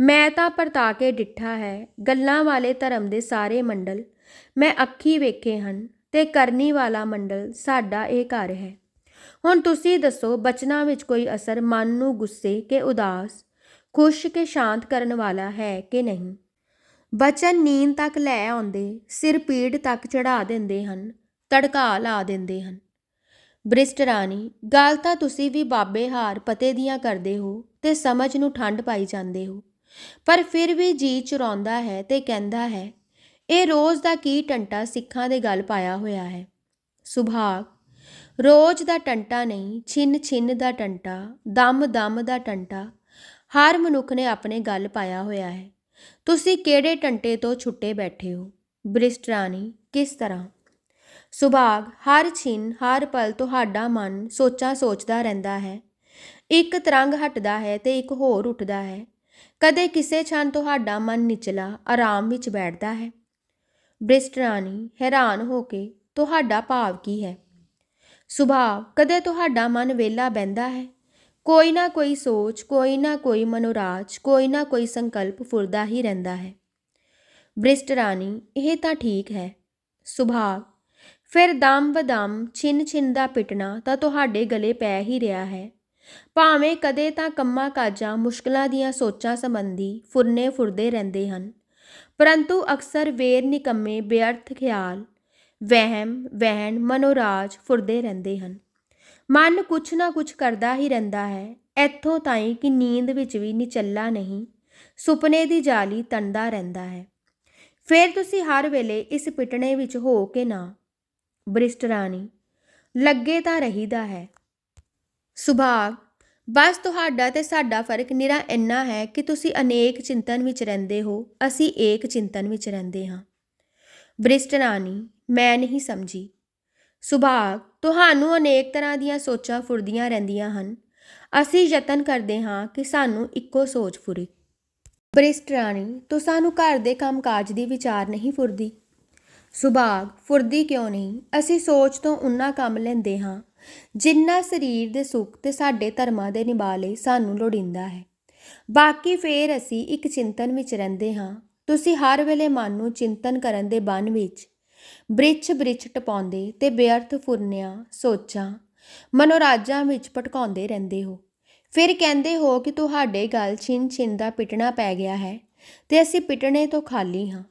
ਮੈਂ ਤਾਂ ਪਰਤਾ ਕੇ ਡਿੱਠਾ ਹੈ, ਗੱਲਾਂ ਵਾਲੇ ਧਰਮ ਦੇ ਸਾਰੇ ਮੰਡਲ। ਮੈਂ ਅੱਖੀ ਵੇਖੇ ਹਨ ਤੇ ਕਰਨੀ ਵਾਲਾ ਮੰਡਲ ਸਾਡਾ ਇਹ ਘਰ ਹੈ। ਹੁਣ ਤੁਸੀਂ ਦੱਸੋ, ਬਚਨਾਂ ਵਿੱਚ ਕੋਈ ਅਸਰ ਮਨ ਨੂੰ ਗੁੱਸੇ ਕੇ ਉਦਾਸ, ਖੁਸ਼ ਕੇ ਸ਼ਾਂਤ ਕਰਨ ਵਾਲਾ ਹੈ ਕਿ ਨਹੀਂ? ਬਚਨ ਨੀਂਦ ਤੱਕ ਲੈ ਆਉਂਦੇ, ਸਿਰ ਪੀੜ ਤੱਕ ਚੜਾ ਦਿੰਦੇ ਹਨ, ਤੜਕਾ ਲਾ ਦਿੰਦੇ ਹਨ। ਬ੍ਰਿਸ਼ਟ ਰਾਣੀ, ਗੱਲ ਤਾਂ ਤੁਸੀਂ ਵੀ ਬਾਬੇ ਹਾਰ ਪਤੇ ਦੀਆਂ ਕਰਦੇ ਹੋ ਤੇ ਸਮਝ ਨੂੰ ਠੰਡ ਪਾਈ ਜਾਂਦੇ ਹੋ। ਪਰ ਫਿਰ ਵੀ ਜੀ ਚੁਰਾਉਂਦਾ ਹੈ ਤੇ ਕਹਿੰਦਾ ਹੈ, ਇਹ ਰੋਜ਼ ਦਾ ਕੀ ਟੰਟਾ ਸਿੱਖਾਂ ਦੇ ਗੱਲ ਪਾਇਆ ਹੋਇਆ ਹੈ? ਸੁਭਾਗ, ਰੋਜ਼ ਦਾ ਟੰਟਾ ਨਹੀਂ, ਛਿੰਨ ਛਿੰਨ ਦਾ ਟੰਟਾ, ਦਮ ਦਮ ਦਾ ਟੰਟਾ, ਹਰ ਮਨੁੱਖ ਨੇ ਆਪਣੇ ਗੱਲ ਪਾਇਆ ਹੋਇਆ ਹੈ। ਤੁਸੀਂ ਕਿਹੜੇ ਟੰਟੇ ਤੋਂ ਛੁੱਟੇ ਬੈਠੇ ਹੋ? ਬ੍ਰਿਸ਼ਟ ਰਾਣੀ, ਕਿਸ ਤਰ੍ਹਾਂ? ਸੁਭਾਗ, ਹਰ ਛਿਨ, ਹਰ ਪਲ ਤੁਹਾਡਾ ਮਨ ਸੋਚਾਂ ਸੋਚਦਾ ਰਹਿੰਦਾ ਹੈ। ਇੱਕ ਤਰੰਗ ਹਟਦਾ ਹੈ ਤੇ ਇੱਕ ਹੋਰ ਉੱਠਦਾ ਹੈ। ਕਦੇ ਕਿਸੇ ਛਣ ਤੁਹਾਡਾ ਮਨ ਨਿਚਲਾ, ਆਰਾਮ ਵਿੱਚ ਬੈਠਦਾ ਹੈ। ਬ੍ਰਿਸ਼ਟ ਰਾਣੀ, ਹੈਰਾਨ ਹੋ ਕੇ, ਤੁਹਾਡਾ ਭਾਵ ਕੀ ਹੈ? ਸੁਭਾਅ ਕਦੇ ਤੁਹਾਡਾ ਮਨ ਵੇਲਾ ਬਹਿੰਦਾ ਹੈ? ਕੋਈ ਨਾ ਕੋਈ ਸੋਚ, ਕੋਈ ਨਾ ਕੋਈ ਮਨੋਰਾਜ, ਕੋਈ ਨਾ ਕੋਈ ਸੰਕਲਪ ਫੁਰਦਾ ਹੀ ਰਹਿੰਦਾ ਹੈ। ਬ੍ਰਿਸ਼ਟ ਰਾਣੀ, ਇਹ ਤਾਂ ਠੀਕ ਹੈ। ਸੁਭਾਅ ਫਿਰ ਦਮ ਬਦਮ ਛਿਨ ਛਿਨ ਦਾ ਪਿਟਣਾ ਤਾਂ ਤੁਹਾਡੇ ਗਲੇ ਪੈ ਹੀ ਰਿਹਾ ਹੈ। ਭਾਵੇਂ ਕਦੇ ਤਾਂ ਕੰਮਾਂ ਕਾਜਾਂ, ਮੁਸ਼ਕਲਾਂ ਦੀਆਂ ਸੋਚਾਂ ਸੰਬੰਧੀ ਫੁਰਨੇ ਫੁਰਦੇ ਰਹਿੰਦੇ ਹਨ, ਪਰੰਤੂ ਅਕਸਰ ਵੇਰ ਨਿਕੰਮੇ ਬੇਅਰਥ ਖਿਆਲ, ਵਹਿਮ, ਵਹਿਣ, ਮਨੋਰਾਜ ਫੁਰਦੇ ਰਹਿੰਦੇ ਹਨ। ਮਨ ਕੁਛ ਨਾ ਕੁਛ ਕਰਦਾ ਹੀ ਰਹਿੰਦਾ ਹੈ, ਇੱਥੋਂ ਤਾਈਂ ਕਿ ਨੀਂਦ ਵਿੱਚ ਵੀ ਨਿਚੱਲਾ ਨਹੀਂ, ਸੁਪਨੇ ਦੀ ਜਾਲੀ ਤਣਦਾ ਰਹਿੰਦਾ ਹੈ। ਫਿਰ ਤੁਸੀਂ ਹਰ ਵੇਲੇ ਇਸ ਪਿਟਣੇ ਵਿੱਚ ਹੋ ਕੇ ਨਾ ਬ੍ਰਿਸ਼ਟ ਰਾਣੀ, ਲੱਗੇ ਤਾਂ ਰਹੀਦਾ ਹੈ। ਸੁਭਾਗ, ਬਸ ਤੁਹਾਡਾ ਤੇ ਸਾਡਾ ਫ਼ਰਕ ਨਿਰਾ ਇੰਨਾ ਹੈ ਕਿ ਤੁਸੀਂ ਅਨੇਕ ਚਿੰਤਨ ਵਿੱਚ ਰਹਿੰਦੇ ਹੋ, ਅਸੀਂ ਏਕ ਚਿੰਤਨ ਵਿੱਚ ਰਹਿੰਦੇ ਹਾਂ। ਬ੍ਰਿਸ਼ਟ ਰਾਣੀ, ਮੈਂ ਨਹੀਂ ਸਮਝੀ। ਸੁਭਾਗ, ਤੁਹਾਨੂੰ ਅਨੇਕ ਤਰ੍ਹਾਂ ਦੀਆਂ ਸੋਚਾਂ ਫੁਰਦੀਆਂ ਰਹਿੰਦੀਆਂ ਹਨ। ਅਸੀਂ ਯਤਨ ਕਰਦੇ ਹਾਂ ਕਿ ਸਾਨੂੰ ਇੱਕੋ ਸੋਚ ਫੁਰੇ। ਬ੍ਰਿਸ਼ਟ ਰਾਣੀ, ਤੋਂ ਸਾਨੂੰ ਘਰ ਦੇ ਕੰਮਕਾਜ ਦੀ ਵਿਚਾਰ ਨਹੀਂ ਫੁਰਦੀ। ਸੁਭਾਗ ਫੁਰਦੀ ਕਿਉਂ ਨਹੀਂ? ਅਸੀਂ ਸੋਚ ਤੋਂ ਉਨਾ ਕੰਮ ਲੈਂਦੇ ਹਾਂ। ਜਿੰਨਾ ਸਰੀਰ ਦੇ ਸੁੱਖ ਤੇ ਸਾਡੇ ਧਰਮਾਂ ਦੇ ਨਿਭਾ ਲਈ ਸਾਨੂੰ ਲੋੜੀਂਦਾ ਹੈ। ਬਾਕੀ ਫੇਰ ਅਸੀਂ ਇੱਕ ਚਿੰਤਨ ਵਿੱਚ ਰਹਿੰਦੇ ਹਾਂ। ਤੁਸੀਂ ਹਰ ਵੇਲੇ ਮਨ ਨੂੰ ਚਿੰਤਨ ਕਰਨ ਦੇ ਬਨ ਵਿੱਚ ਬ੍ਰਿਛ ਬ੍ਰਿਛ ਟਪਾਉਂਦੇ ਤੇ ਬੇਅਰਥ ਫੁਰਨਿਆਂ ਸੋਚਾਂ ਮਨੋਰਾਜਾਂ ਵਿੱਚ ਭਟਕਾਉਂਦੇ ਰਹਿੰਦੇ ਹੋ। ਫਿਰ ਕਹਿੰਦੇ ਹੋ ਕਿ ਤੁਹਾਡੇ ਗੱਲ ਛਿਨ ਛਿਨ ਦਾ ਪਿਟਣਾ ਪੈ ਗਿਆ ਹੈ ਤੇ ਅਸੀਂ ਪਿਟਣੇ ਤੋਂ ਖਾਲੀ ਹਾਂ।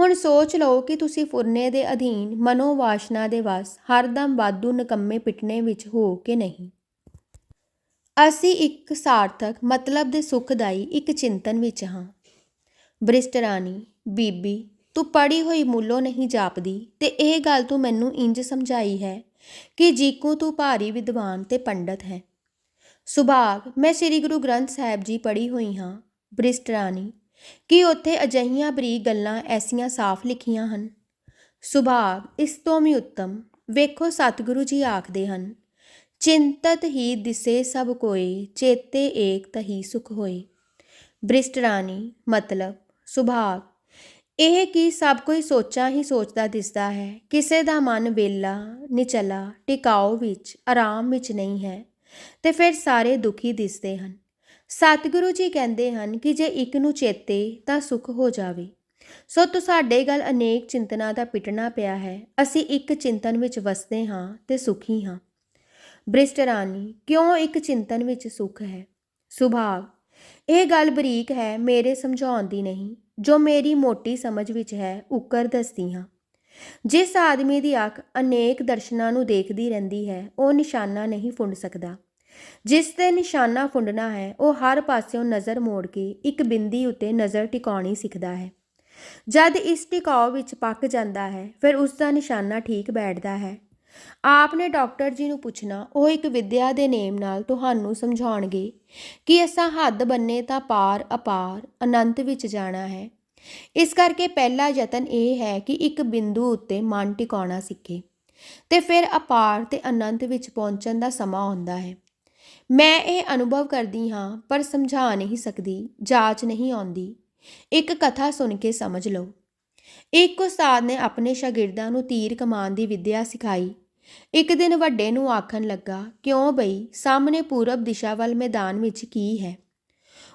ਹੁਣ ਸੋਚ ਲਓ ਕਿ ਤੁਸੀਂ ਫੁਰਨੇ ਦੇ ਅਧੀਨ ਮਨੋਵਾਸ਼ਨਾ ਦੇ ਵਸ ਹਰਦਮ ਵਾਧੂ ਨਕੰਮੇ ਪਿਟਣੇ ਵਿੱਚ ਹੋ ਕੇ ਨਹੀਂ। ਅਸੀਂ ਇੱਕ ਸਾਰਥਕ, ਮਤਲਬ ਦੇ ਸੁਖਦਾਈ ਇੱਕ ਚਿੰਤਨ ਵਿੱਚ ਹਾਂ। ਬ੍ਰਿਸ਼ਟ ਰਾਣੀ, ਬੀਬੀ, ਤੂੰ ਪੜੀ ਹੋਈ ਮੁੱਲੋਂ ਨਹੀਂ ਜਾਪਦੀ ਤੇ ਇਹ ਗੱਲ ਤੂੰ ਮੈਨੂੰ ਇੰਜ ਸਮਝਾਈ ਹੈ ਕਿ ਜੀਕੂ ਤੂੰ ਭਾਰੀ ਵਿਦਵਾਨ ਤੇ ਪੰਡਤ ਹੈ। ਸੁਭਾਗ, ਮੈਂ ਸ੍ਰੀ ਗੁਰੂ ਗ੍ਰੰਥ ਸਾਹਿਬ ਜੀ ਪੜੀ ਹੋਈ ਹਾਂ। ਬ੍ਰਿਸ਼ਟ ਰਾਣੀ ਕੀ ਉੱਥੇ ਅਜਿਹੀਆਂ ਬਰੀਕ ਗੱਲਾਂ ਐਸੀਆਂ ਸਾਫ਼ ਲਿਖੀਆਂ ਹਨ। ਸੁਭਾਗ, ਇਸ ਤੋਂ ਵੀ ਉੱਤਮ, ਵੇਖੋ ਸਤਿਗੁਰੂ ਜੀ ਆਖਦੇ ਹਨ, ਚਿੰਤਤ ਹੀ ਦਿਸੇ ਸਭ ਕੋਏ ਚੇਤੇ ਏਕ ਤਹੀ ਸੁਖ ਹੋਏ। ਬ੍ਰਿਸ਼ਟ ਰਾਣੀ, ਮਤਲਬ, ਸੁਭਾਗ, ਇਹ ਕਿ ਸਭ ਕੋਈ ਸੋਚਾਂ ਹੀ ਸੋਚਦਾ ਦਿਸਦਾ ਹੈ? ਕਿਸੇ ਦਾ ਮਨ ਵੇਲਾ ਨਿਚਲਾ ਟਿਕਾਓ ਵਿੱਚ, ਆਰਾਮ ਵਿੱਚ ਨਹੀਂ ਹੈ, ਤੇ ਫਿਰ ਸਾਰੇ ਦੁਖੀ ਦਿਸਦੇ ਹਨ। ਸਤਿਗੁਰੂ ਜੀ ਕਹਿੰਦੇ ਹਨ ਕਿ ਜੇ ਇੱਕ ਨੂੰ ਚੇਤੇ ਤਾਂ ਸੁਖ ਹੋ ਜਾਵੇ। ਸੋ ਤੁਹਾਡੇ ਗੱਲ ਅਨੇਕ ਚਿੰਤਨਾ ਦਾ ਪਿਟਣਾ ਪਿਆ ਹੈ। ਅਸੀਂ ਇੱਕ ਚਿੰਤਨ ਵਿੱਚ ਵਸਦੇ ਹਾਂ ਤੇ ਸੁਖੀ ਹਾਂ। ਬ੍ਰਿਸ਼ਟ ਰਾਣੀ, ਕਿਉਂ ਇੱਕ ਚਿੰਤਨ ਵਿੱਚ ਸੁਖ ਹੈ? ਸੁਭਾਗ ਇਹ ਗੱਲ ਬਰੀਕ ਹੈ, ਮੇਰੇ ਸਮਝਾਉਣ ਦੀ ਨਹੀਂ, ਜੋ ਮੇਰੀ ਮੋਟੀ ਸਮਝ ਵਿੱਚ ਹੈ, ਉੱਕਰ ਦੱਸਦੀ ਹਾਂ। ਜਿਸ ਆਦਮੀ ਦੀ ਅੱਖ ਅਨੇਕ ਦਰਸ਼ਨਾਂ ਨੂੰ ਦੇਖਦੀ ਰਹਿੰਦੀ ਹੈ, ਉਹ ਨਿਸ਼ਾਨਾ ਨਹੀਂ ਫੁੰਡ ਸਕਦਾ। ਜਿਸ ਤੇ ਨਿਸ਼ਾਨਾ ਫੁੰਡਣਾ ਹੈ, ਉਹ ਹਰ ਪਾਸਿਓਂ ਨਜ਼ਰ ਮੋੜ ਕੇ ਇੱਕ ਬਿੰਦੀ ਉੱਤੇ ਨਜ਼ਰ ਟਿਕਾਉਣੀ ਸਿੱਖਦਾ ਹੈ। ਜਦ ਇਸ ਟਿਕਾਓ ਵਿੱਚ ਪੱਕ ਜਾਂਦਾ ਹੈ, ਫਿਰ ਉਸ ਦਾ ਨਿਸ਼ਾਨਾ ਠੀਕ ਬੈਠਦਾ ਹੈ। ਆਪ ਨੇ ਡਾਕਟਰ ਜੀ ਨੂੰ ਪੁੱਛਣਾ, ਉਹ ਇੱਕ ਵਿਦਿਆ ਦੇ ਨੇਮ ਨਾਲ ਤੁਹਾਨੂੰ ਸਮਝਾਉਣਗੇ ਕਿ ਅਸਾਂ ਹੱਦ ਬੰਨੇ ਤਾਂ ਪਾਰ ਅਪਾਰ ਅਨੰਤ ਵਿੱਚ ਜਾਣਾ ਹੈ। ਇਸ ਕਰਕੇ ਪਹਿਲਾ ਯਤਨ ਇਹ ਹੈ ਕਿ ਇੱਕ ਬਿੰਦੂ ਉੱਤੇ ਮਨ ਟਿਕਾਉਣਾ ਸਿੱਖੇ ਤੇ ਫਿਰ ਅਪਾਰ ਤੇ ਅਨੰਤ ਵਿੱਚ ਪਹੁੰਚਣ ਦਾ ਸਮਾਂ ਆਉਂਦਾ ਹੈ। ਮੈਂ ਇਹ ਅਨੁਭਵ ਕਰਦੀ ਹਾਂ, ਪਰ ਸਮਝਾ ਨਹੀਂ ਸਕਦੀ, ਜਾਚ ਨਹੀਂ ਆਉਂਦੀ। ਇੱਕ ਕਥਾ ਸੁਣ ਕੇ ਸਮਝ ਲਓ। ਇੱਕ ਉਸਤਾਦ ਨੇ ਆਪਣੇ ਸ਼ਾਗਿਰਦਾਂ ਨੂੰ ਤੀਰ ਕਮਾਨ ਦੀ ਵਿੱਦਿਆ ਸਿਖਾਈ। ਇੱਕ ਦਿਨ ਵੱਡੇ ਨੂੰ ਆਖਣ ਲੱਗਾ, ਕਿਉਂ ਬਈ, ਸਾਹਮਣੇ ਪੂਰਬ ਦਿਸ਼ਾ ਵੱਲ ਮੈਦਾਨ ਵਿੱਚ ਕੀ ਹੈ?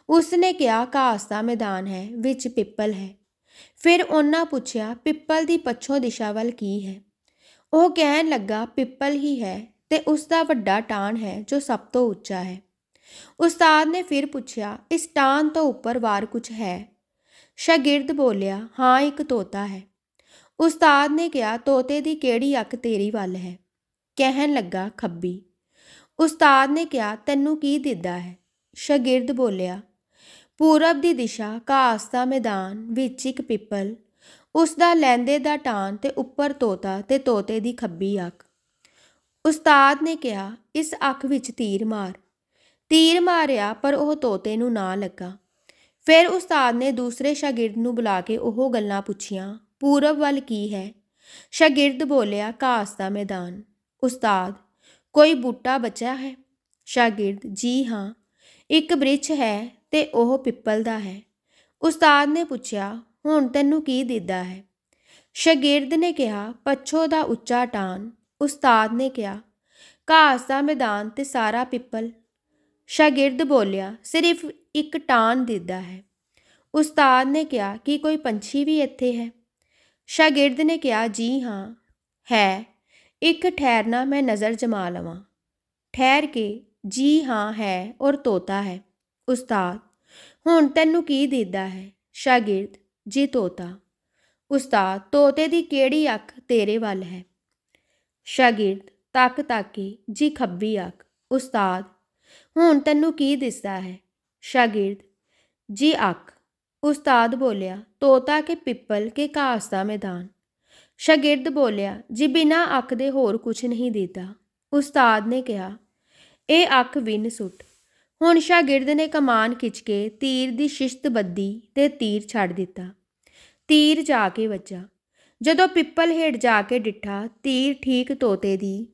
ਉਸਨੇ ਕਿਹਾ, ਘਾਸ ਦਾ ਮੈਦਾਨ ਹੈ, ਵਿੱਚ ਪਿੱਪਲ ਹੈ। ਫਿਰ ਉਹਨਾਂ ਪੁੱਛਿਆ, ਪਿੱਪਲ ਦੀ ਪੱਛੋਂ ਦਿਸ਼ਾ ਵੱਲ ਕੀ ਹੈ? ਉਹ ਕਹਿਣ ਲੱਗਾ, ਪਿੱਪਲ ਹੀ ਹੈ ਤੇ ਉਸ ਦਾ ਵੱਡਾ ਟਾਣ ਹੈ, ਜੋ ਸਭ ਤੋਂ ਉੱਚਾ ਹੈ। ਉਸਤਾਦ ਨੇ ਫਿਰ ਪੁੱਛਿਆ, ਇਸ ਟਾਣ ਤੋਂ ਉੱਪਰ ਵਾਰ ਕੁਝ ਹੈ? ਸ਼ਾਗਿਰਦ ਬੋਲਿਆ, ਹਾਂ, ਇੱਕ ਤੋਤਾ ਹੈ। ਉਸਤਾਦ ਨੇ ਕਿਹਾ, ਤੋਤੇ ਦੀ ਕਿਹੜੀ ਅੱਖ ਤੇਰੀ ਵੱਲ ਹੈ? ਕਹਿਣ ਲੱਗਾ, ਖੱਬੀ। ਉਸਤਾਦ ਨੇ ਕਿਹਾ, ਤੈਨੂੰ ਕੀ ਦਿੱਦਾ ਹੈ? ਸ਼ਾਗਿਰਦ ਬੋਲਿਆ, ਪੂਰਬ ਦੀ ਦਿਸ਼ਾ, ਘਾਸ ਦਾ ਮੈਦਾਨ, ਵਿੱਚ ਇੱਕ ਪਿੱਪਲ। ਉਸ ਦਾ ਲੈਂਦੇ ਦਾ ਟਾਨ ਤੇ ਉੱਪਰ ਤੋਤਾ ਤੇ ਤੋਤੇ ਦੀ ਖੱਬੀ ਅੱਖ। ਉਸਤਾਦ ਨੇ ਕਿਹਾ, ਇਸ ਅੱਖ ਵਿੱਚ ਤੀਰ ਮਾਰ। ਤੀਰ ਮਾਰਿਆ, ਪਰ ਉਹ ਤੋਤੇ ਨੂੰ ਨਾ ਲੱਗਾ। ਫਿਰ ਉਸਤਾਦ ਨੇ ਦੂਸਰੇ ਸ਼ਾਗਿਰਦ ਨੂੰ ਬੁਲਾ ਕੇ ਉਹ ਗੱਲਾਂ ਪੁੱਛੀਆਂ, ਪੂਰਬ ਵੱਲ ਕੀ ਹੈ? ਸ਼ਾਗਿਰਦ ਬੋਲਿਆ, ਘਾਸ ਦਾ ਮੈਦਾਨ। ਉਸਤਾਦ, ਕੋਈ ਬੂਟਾ ਬਚਿਆ ਹੈ? ਸ਼ਾਗਿਰਦ, ਜੀ ਹਾਂ। ਇੱਕ ਬ੍ਰਿਛ ਹੈ ਤੇ ਉਹ ਪਿੱਪਲ ਦਾ ਹੈ। ਉਸਤਾਦ ਨੇ ਪੁੱਛਿਆ, ਹੁਣ ਤੈਨੂੰ ਕੀ ਦਿੰਦਾ ਹੈ? ਸ਼ਾਗਿਰਦ ਨੇ ਕਿਹਾ, ਪੱਛੋ ਦਾ ਉੱਚਾ ਟਾਨ। ਉਸਤਾਦ ਨੇ ਕਿਹਾ, ਘਾਸ ਦਾ ਮੈਦਾਨ ਤੇ ਸਾਰਾ ਪਿੱਪਲ। ਸ਼ਾਗਿਰਦ ਬੋਲਿਆ, ਸਿਰਫ ਇੱਕ ਟਾਨ ਦਿਸਦਾ ਹੈ। ਉਸਤਾਦ ਨੇ ਕਿਹਾ, ਕਿ ਕੋਈ ਪੰਛੀ ਵੀ ਇੱਥੇ ਹੈ? ਸ਼ਾਗਿਰਦ ਨੇ ਕਿਹਾ, ਜੀ ਹਾਂ, ਹੈ। ਇੱਕ ਠਹਿਰਨਾ ਮੈਂ ਨਜ਼ਰ ਜਮਾ ਲਵਾਂ। ਠਹਿਰ ਕੇ? ਜੀ ਹਾਂ, ਹੈ ਔਰ ਤੋਤਾ ਹੈ। ਉਸਤਾਦ, ਹੁਣ ਤੈਨੂੰ ਕੀ ਦਿਸਦਾ ਹੈ? ਸ਼ਾਗਿਰਦ, ਜੀ ਤੋਤਾ। ਉਸਤਾਦ, ਤੋਤੇ ਦੀ ਕਿਹੜੀ ਅੱਖ ਤੇਰੇ ਵੱਲ ਹੈ? ਸ਼ਾਗਿਰਦ, ਤੱਕ ਤਾਕੀ, ਜੀ ਖੱਬੀ ਅੱਖ, ਉਸਤਾਦ, ਹੁਣ ਤੈਨੂੰ ਕੀ ਦਿਸਦਾ ਹੈ? ਸ਼ਾਗਿਰਦ, ਜੀ ਅੱਖ, ਉਸਤਾਦ ਬੋਲਿਆ, ਤੋਤਾ ਕੇ ਪਿੱਪਲ ਕੇ ਘਾਸ ਦਾ ਮੈਦਾਨ। ਸ਼ਾਗਿਰਦ ਬੋਲਿਆ, ਜੀ ਬਿਨਾ ਅੱਖ ਦੇ ਹੋਰ ਕੁਝ ਨਹੀਂ ਦਿੱਤਾ। ਉਸਤਾਦ ਨੇ ਕਿਹਾ, ਇਹ ਅੱਖ ਵਿੰਨ ਸੁੱਟ। ਹੁਣ ਸ਼ਾਗਿਰਦ ਨੇ ਕਮਾਨ ਖਿੱਚ ਕੇ ਤੀਰ ਦੀ ਸ਼ਿਸ਼ਤ ਬੱਦੀ ਤੇ ਤੀਰ ਛੱਡ ਦਿੱਤਾ। ਤੀਰ ਜਾ ਕੇ ਵੱਜਾ। ਜਦੋਂ ਪਿੱਪਲ ਹੇਠ ਜਾ ਕੇ ਡਿੱਠਾ, ਤੀਰ ਠੀਕ ਤੋਤੇ ਦੀ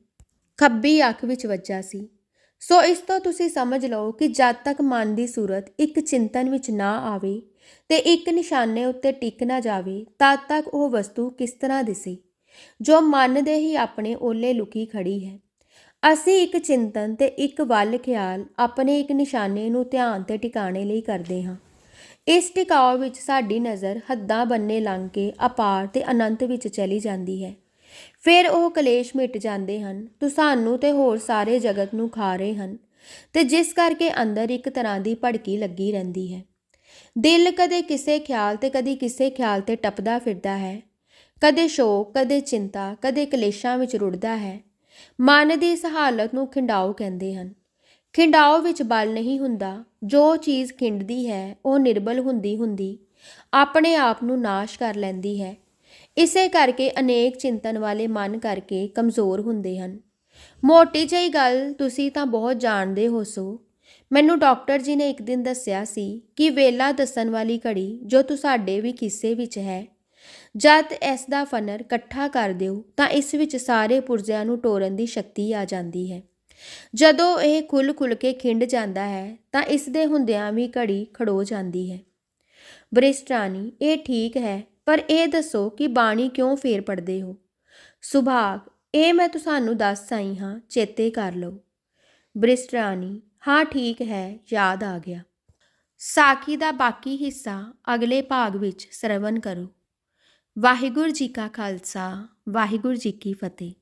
ਖੱਬੀ ਅੱਖ ਵਿੱਚ ਵੱਜਾ ਸੀ। ਸੋ ਇਸ ਤੋਂ ਤੁਸੀਂ ਸਮਝ ਲਓ ਕਿ ਜਦ ਤੱਕ ਮਨ ਦੀ ਸੂਰਤ ਇੱਕ ਚਿੰਤਨ ਵਿੱਚ ਨਾ ਆਵੇ ਤੇ ਇੱਕ ਨਿਸ਼ਾਨੇ ਉੱਤੇ ਟਿਕ ਨਾ ਜਾਵੇ, ਤਦ ਤੱਕ ਉਹ ਵਸਤੂ ਕਿਸ ਤਰ੍ਹਾਂ ਦਿਸੇ? ਜੋ ਮਨ ਦੇ ਹੀ ਆਪਣੇ ਓਲੇ ਲੁਕੀ ਖੜੀ ਹੈ। ਅਸੀਂ ਇੱਕ ਚਿੰਤਨ ਤੇ ਇੱਕ ਵੱਲ ਖਿਆਲ ਆਪਣੇ ਇੱਕ ਨਿਸ਼ਾਨੇ ਨੂੰ ਧਿਆਨ ਤੇ ਟਿਕਾਣੇ ਲਈ ਕਰਦੇ ਹਾਂ। ਇਸ ਟਿਕਾਓ ਵਿੱਚ ਸਾਡੀ ਨਜ਼ਰ ਹੱਦਾਂ ਬੰਨੇ ਲੰਘ ਕੇ ਅਪਾਰ ਤੇ ਅਨੰਤ ਵਿੱਚ ਚਲੀ ਜਾਂਦੀ ਹੈ। ਫਿਰ ਉਹ ਕਲੇਸ਼ ਮਿਟ ਜਾਂਦੇ ਹਨ। ਤੂੰ ਸਾਨੂੰ ਤੇ ਹੋਰ ਸਾਰੇ ਜਗਤ ਨੂੰ ਖਾ ਰਹੇ ਹਨ। ਤੇ ਜਿਸ ਕਰਕੇ ਅੰਦਰ ਇੱਕ ਤਰ੍ਹਾਂ ਦੀ ਭੜਕੀ ਲੱਗੀ ਰਹਿੰਦੀ ਹੈ। ਦਿਲ ਕਦੇ ਕਿਸੇ ਖਿਆਲ ਤੇ ਕਦੀ ਕਿਸੇ ਖਿਆਲ ਤੇ ਟੱਪਦਾ ਫਿਰਦਾ ਹੈ। ਕਦੇ ਸ਼ੋਕ, ਕਦੇ ਚਿੰਤਾ, ਕਦੇ ਕਲੇਸ਼ਾਂ ਵਿੱਚ ਰੁੜਦਾ ਹੈ। ਮਨ ਦੀ ਇਸ ਹਾਲਤ ਨੂੰ ਖਿੰਡਾਓ ਕਹਿੰਦੇ ਹਨ। ਖਿੰਡਾਓ ਵਿੱਚ ਬਲ ਨਹੀਂ ਹੁੰਦਾ। ਜੋ ਚੀਜ਼ ਖਿੰਡਦੀ ਹੈ, ਉਹ ਨਿਰਬਲ ਹੁੰਦੀ ਹੁੰਦੀ ਆਪਣੇ ਆਪ ਨੂੰ ਨਾਸ਼ ਕਰ ਲੈਂਦੀ ਹੈ। ਇਸੇ ਕਰਕੇ ਅਨੇਕ ਚਿੰਤਨ ਵਾਲੇ ਮਨ ਕਰਕੇ ਕਮਜ਼ੋਰ ਹੁੰਦੇ ਹਨ। ਮੋਟੀ ਜਿਹੀ ਗੱਲ ਤੁਸੀਂ ਤਾਂ ਬਹੁਤ ਜਾਣਦੇ ਹੋ ਸੋ। ਮੈਨੂੰ ਡਾਕਟਰ ਜੀ ਨੇ ਇੱਕ ਦਿਨ ਦੱਸਿਆ ਸੀ ਕਿ ਵੇਲਾ ਦੱਸਣ ਵਾਲੀ ਘੜੀ ਜੋ ਤੁਹਾਡੇ ਵੀ ਕਿੱਸੇ ਵਿੱਚ ਹੈ, ਜਦ ਇਸ ਦਾ ਫਨਰ ਇਕੱਠਾ ਕਰ ਦਿਓ ਤਾਂ ਇਸ ਵਿੱਚ ਸਾਰੇ ਪੁਰਜ਼ਿਆਂ ਨੂੰ ਟੋਰਨ ਦੀ ਸ਼ਕਤੀ ਆ ਜਾਂਦੀ ਹੈ। ਜਦੋਂ ਇਹ ਖੁੱਲ ਖੁੱਲ ਕੇ ਖਿੰਡ ਜਾਂਦਾ ਹੈ, ਤਾਂ ਇਸ ਦੇ ਹੁੰਦਿਆਂ ਵੀ ਘੜੀ ਖੜੋ ਜਾਂਦੀ ਹੈ। ਬ੍ਰਿਸ਼ਟਾਨੀ ਇਹ ਠੀਕ ਹੈ, ਪਰ ਇਹ ਦੱਸੋ ਕਿ ਬਾਣੀ ਕਿਉਂ ਫੇਰ ਪੜਦੇ ਹੋ? ਸੁਭਾਗ, ਇਹ ਮੈਂ ਤੁਹਾਨੂੰ ਦੱਸ ਆਈ ਹਾਂ, ਚੇਤੇ ਕਰ ਲਓ। ਬ੍ਰਿਸ਼ਟਾਨੀ ਹਾਂ ਠੀਕ ਹੈ, ਯਾਦ ਆ ਗਿਆ। ਸਾਖੀ ਦਾ ਬਾਕੀ ਹਿੱਸਾ ਅਗਲੇ ਭਾਗ ਵਿੱਚ ਸਰਵਨ ਕਰੋ। ਵਾਹਿਗੁਰੂ ਜੀ ਕਾ ਖਾਲਸਾ, ਵਾਹਿਗੁਰੂ ਜੀ ਕੀ ਫਤਿਹ।